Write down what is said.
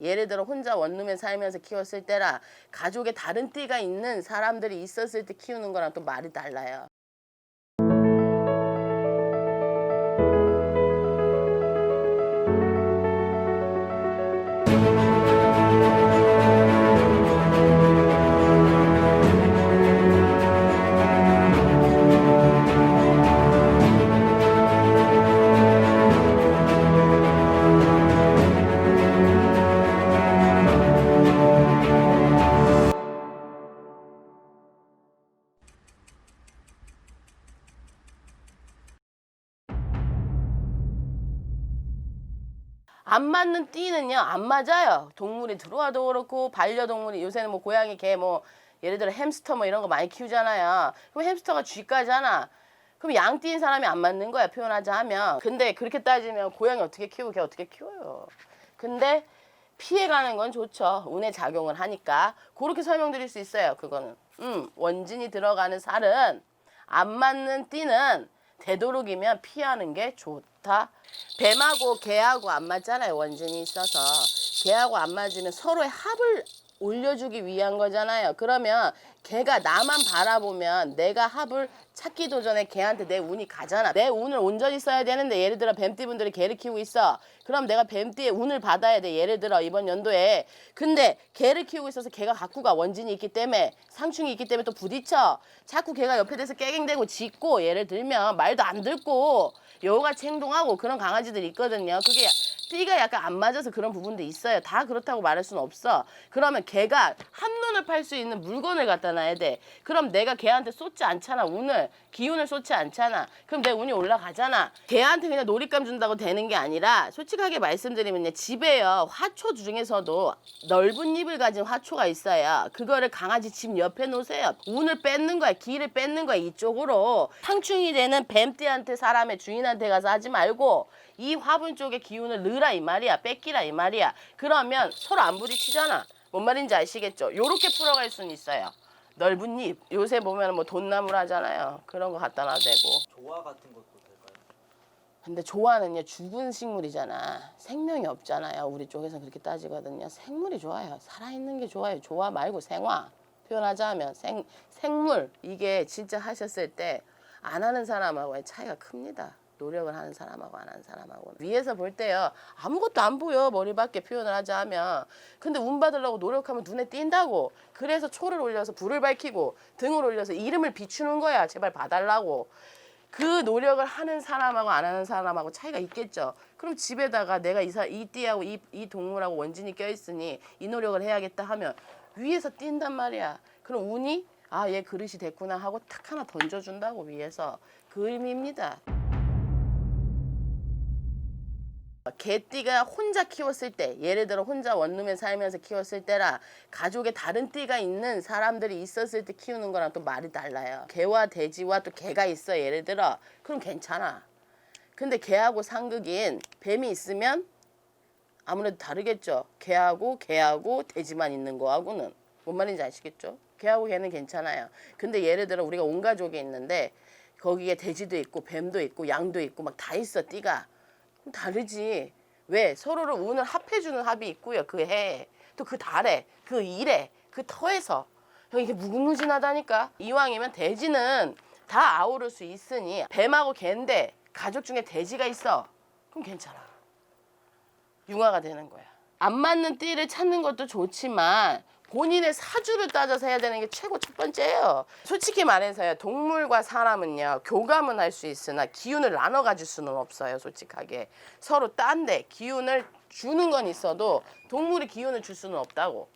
예를 들어 혼자 원룸에 살면서 키웠을 때랑 가족에 다른 띠가 있는 사람들이 있었을 때 키우는 거랑 또 말이 달라요. 안 맞는 띠는요 안 맞아요. 동물이 들어와도 그렇고 반려동물이 요새는 뭐 고양이 개 뭐 예를 들어 햄스터 뭐 이런 거 많이 키우잖아요. 그럼 햄스터가 쥐까잖아. 그럼 양띠인 사람이 안 맞는 거야 표현하자 하면. 근데 그렇게 따지면 고양이 어떻게 키우고 개 어떻게 키워요. 근데 피해가는 건 좋죠. 운의 작용을 하니까. 그렇게 설명드릴 수 있어요. 그거는. 음, 원진이 들어가는 살은 안 맞는 띠는 되도록이면 피하는 게 좋다. 뱀하고 개하고 안 맞잖아요. 원진이 있어서. 개하고 안 맞으면 서로의 합을 올려주기 위한 거잖아요. 그러면 개가 나만 바라보면 내가 합을 찾기도 전에 개한테 내 운이 가잖아. 내 운을 온전히 써야 되는데 예를 들어 뱀띠 분들이 개를 키우고 있어. 그럼 내가 뱀띠의 운을 받아야 돼. 예를 들어 이번 연도에. 근데 개를 키우고 있어서 개가 갖고 가 원진이 있기 때문에 상충이 있기 때문에 또 부딪혀. 자꾸 개가 옆에 대서 깨갱대고 짖고 예를 들면 말도 안 듣고 여우같이 행동하고 그런 강아지들이 있거든요. 그게 띠가 약간 안 맞아서 그런 부분도 있어요. 다 그렇다고 말할 수는 없어. 그러면 걔가 한눈을 팔 수 있는 물건을 갖다 놔야 돼. 그럼 내가 걔한테 쏟지 않잖아. 운을 기운을 쏟지 않잖아. 그럼 내 운이 올라가잖아. 걔한테 그냥 놀잇감 준다고 되는 게 아니라 솔직하게 말씀드리면요. 집에요. 화초 중에서도 넓은 잎을 가진 화초가 있어요. 그거를 강아지 집 옆에 놓으세요. 운을 뺏는 거야. 기를 뺏는 거야. 이쪽으로. 상충이 되는 뱀띠한테 사람의 주인한테 가서 하지 말고 이 화분 쪽에 기운을 넣으라 이 말이야. 뺏기라 이 말이야. 그러면 서로 안 부딪히잖아. 뭔 말인지 아시겠죠? 요렇게 풀어갈 수는 있어요. 넓은 잎. 요새 보면 뭐 돈나물 하잖아요. 그런 거 갖다 놔도 되고. 조화 같은 것도 될까요? 근데 조화는요 죽은 식물이잖아 생명이 없잖아요 우리 쪽에서 그렇게 따지거든요 생물이 좋아요 살아있는 게 좋아요 조화 말고 생화 표현하자면 생, 생물 이게 진짜 하셨을 때 안 하는 사람하고의 차이가 큽니다 노력을 하는 사람하고 안 하는 사람하고는 위에서 볼 때요 아무것도 안 보여. 머리밖에 표현을 하자 하면. 근데 운 받으려고 노력하면 눈에 띈다고. 그래서 초를 올려서 불을 밝히고 등을 올려서 이름을 비추는 거야. 제발 봐달라고. 그 노력을 하는 사람하고 안 하는 사람하고 차이가 있겠죠. 그럼 집에다가 내가 이, 사, 이 띠하고 이, 이 동물하고 원진이 껴있으니 이 노력을 해야겠다 하면 위에서 뛴단 말이야. 그럼 운이 아 얘 그릇이 됐구나 하고 탁 하나 던져준다고 위에서. 그 의미입니다. 개띠가 혼자 키웠을 때 예를 들어 혼자 원룸에 살면서 키웠을 때랑 가족에 다른 띠가 있는 사람들이 있었을 때 키우는 거랑 또 말이 달라요. 개와 돼지와 또 개가 있어 예를 들어 그럼 괜찮아. 근데 개하고 상극인 뱀이 있으면 아무래도 다르겠죠. 개하고 개하고 돼지만 있는 거하고는 뭔 말인지 아시겠죠? 개하고 개는 괜찮아요. 근데 예를 들어 우리가 온 가족이 있는데 거기에 돼지도 있고 뱀도 있고 양도 있고 막 다 있어 띠가 다르지. 왜 서로를 운을 합해주는 합이 있고요. 그 해에 또 그 달에 그 일에 그 터에서 형 이게 무궁무진하다니까. 이왕이면 돼지는 다 아우를 수 있으니 뱀하고 개인데 가족 중에 돼지가 있어. 그럼 괜찮아. 융화가 되는 거야. 안 맞는 띠를 찾는 것도 좋지만 본인의 사주를 따져서 해야 되는 게 최고 첫 번째예요. 솔직히 말해서요. 동물과 사람은요. 교감은 할 수 있으나 기운을 나눠 가질 수는 없어요. 솔직하게. 서로 딴 데 기운을 주는 건 있어도 동물이 기운을 줄 수는 없다고.